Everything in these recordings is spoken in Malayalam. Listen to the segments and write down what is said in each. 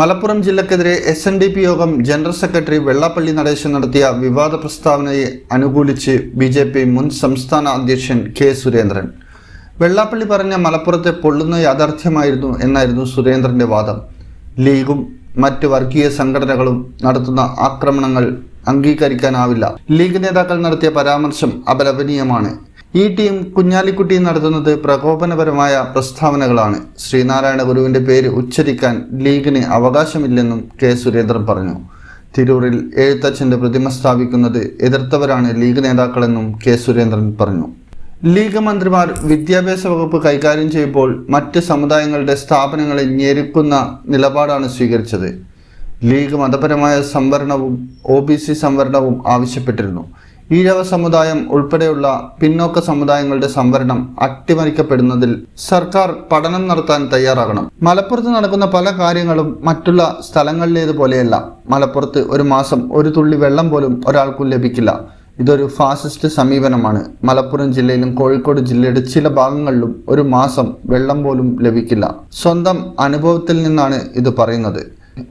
Malappuram ജില്ലക്കെതിരെ S N D P Yogam general secretary Vellappally Natesan നടത്തിയ വിവാദ പ്രസ്താവനയെ അനുകൂലിച്ച് ബി ജെ പി മുൻ സംസ്ഥാന അധ്യക്ഷൻ കെ സുരേന്ദ്രൻ. വെള്ളാപ്പള്ളി പറഞ്ഞ മലപ്പുറത്തെ പൊള്ളുന്ന യാഥാർത്ഥ്യമായിരുന്നു എന്നായിരുന്നു സുരേന്ദ്രന്റെ വാദം. ലീഗും മറ്റ് വർഗീയ സംഘടനകളും നടത്തുന്ന ആക്രമണങ്ങൾ അംഗീകരിക്കാനാവില്ല. ലീഗ് നേതാക്കൾ നടത്തിയ പരാമർശം അപലപനീയമാണ്. ഈ ടീം കുഞ്ഞാലിക്കുട്ടി നടത്തുന്നത് പ്രകോപനപരമായ പ്രസ്താവനകളാണ്. ശ്രീനാരായണ ഗുരുവിന്റെ പേര് ഉച്ചരിക്കാൻ ലീഗിന് അവകാശമില്ലെന്നും കെ. സുരേന്ദ്രൻ പറഞ്ഞു. തിരൂരിൽ എഴുത്തച്ഛന്റെ പ്രതിമ സ്ഥാപിക്കുന്നത് എതിർത്തവരാണ് ലീഗ് നേതാക്കളെന്നും കെ. സുരേന്ദ്രൻ പറഞ്ഞു. ലീഗ് മന്ത്രിമാർ വിദ്യാഭ്യാസ വകുപ്പ് കൈകാര്യം ചെയ്യുമ്പോൾ മറ്റ് സമുദായങ്ങളുടെ സ്ഥാപനങ്ങളെ ഞെരുക്കുന്ന നിലപാടാണ് സ്വീകരിച്ചത്. ലീഗ് മതപരമായ സംവരണവും ഒ ബി സി സംവരണവും ആവശ്യപ്പെട്ടിരുന്നു. ഈഴവ സമുദായം ഉൾപ്പെടെയുള്ള പിന്നോക്ക സമുദായങ്ങളുടെ സംവരണം അട്ടിമറിക്കപ്പെടുന്നതിൽ സർക്കാർ പഠനം നടത്താൻ തയ്യാറാകണം. മലപ്പുറത്ത് നടക്കുന്ന പല കാര്യങ്ങളും മറ്റുള്ള സ്ഥലങ്ങളിലേതുപോലെയല്ല മലപ്പുറത്ത് ഒരു മാസം ഒരു തുള്ളി വെള്ളം പോലും ഒരാൾക്കും ലഭിക്കില്ല. ഇതൊരു ഫാസിസ്റ്റ് സമീപനമാണ്. മലപ്പുറം ജില്ലയിലും കോഴിക്കോട് ജില്ലയുടെ ചില ഭാഗങ്ങളിലും ഒരു മാസം വെള്ളം പോലും ലഭിക്കില്ല. സ്വന്തം അനുഭവത്തിൽ നിന്നാണ് ഇത് പറയുന്നത്.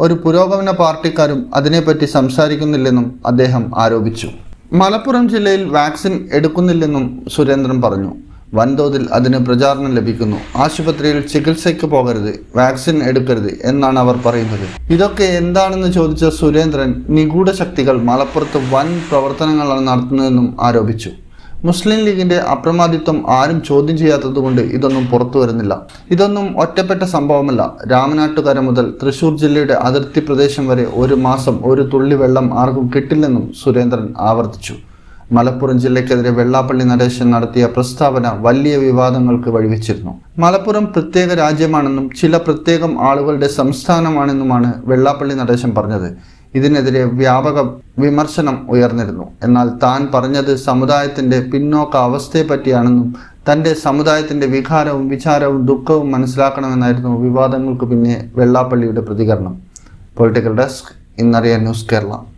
ഒരു പുരോഗമന പാർട്ടിക്കാരും അതിനെപ്പറ്റി സംസാരിക്കുന്നില്ലെന്നും അദ്ദേഹം ആരോപിച്ചു. മലപ്പുറം ജില്ലയിൽ വാക്സിൻ എടുക്കുന്നില്ലെന്നും സുരേന്ദ്രൻ പറഞ്ഞു. വൻതോതിൽ അതിന് പ്രചാരണം ലഭിക്കുന്നു. ആശുപത്രിയിൽ ചികിത്സയ്ക്ക് പോകരുത് വാക്സിൻ എടുക്കരുത് എന്നാണ് അവർ പറയുന്നത്. ഇതൊക്കെ എന്താണെന്ന് ചോദിച്ച സുരേന്ദ്രൻ നിഗൂഢ ശക്തികൾ മലപ്പുറത്ത് വൻ പ്രവർത്തനങ്ങളാണ് നടത്തുന്നതെന്നും ആരോപിച്ചു. മുസ്ലിം ലീഗിന്റെ അപ്രമാദിത്വം ആരും ചോദ്യം ചെയ്യാത്തതുകൊണ്ട് ഇതൊന്നും പുറത്തു വരുന്നില്ല. ഇതൊന്നും ഒറ്റപ്പെട്ട സംഭവമല്ല. രാമനാട്ടുകര മുതൽ തൃശൂർ ജില്ലയുടെ അതിർത്തി പ്രദേശം വരെ ഒരു മാസം ഒരു തുള്ളി വെള്ളം ആർക്കും കിട്ടില്ലെന്നും സുരേന്ദ്രൻ ആവർത്തിച്ചു. മലപ്പുറം ജില്ലയ്ക്കെതിരെ വെള്ളാപ്പള്ളി നടേശൻ നടത്തിയ പ്രസ്താവന വലിയ വിവാദങ്ങൾക്ക് വഴിവെച്ചിരുന്നു. മലപ്പുറം പ്രത്യേക രാജ്യമാണെന്നും ചില പ്രത്യേകം ആളുകളുടെ സംസ്ഥാനമാണെന്നുമാണ് വെള്ളാപ്പള്ളി നടേശൻ പറഞ്ഞത്. ഇതിനെതിരെ വ്യാപക വിമർശനം ഉയർന്നിരുന്നു. എന്നാൽ താൻ പറഞ്ഞത് സമുദായത്തിന്റെ പിന്നോക്ക അവസ്ഥയെ പറ്റിയാണെന്നും തന്റെ സമുദായത്തിന്റെ വികാരവും വിചാരവും ദുഃഖവും മനസ്സിലാക്കണമെന്നായിരുന്നു വിവാദങ്ങൾക്ക് പിന്നെ വെള്ളാപ്പള്ളിയുടെ പ്രതികരണം. Political desk ഇന്നറിയ news Kerala.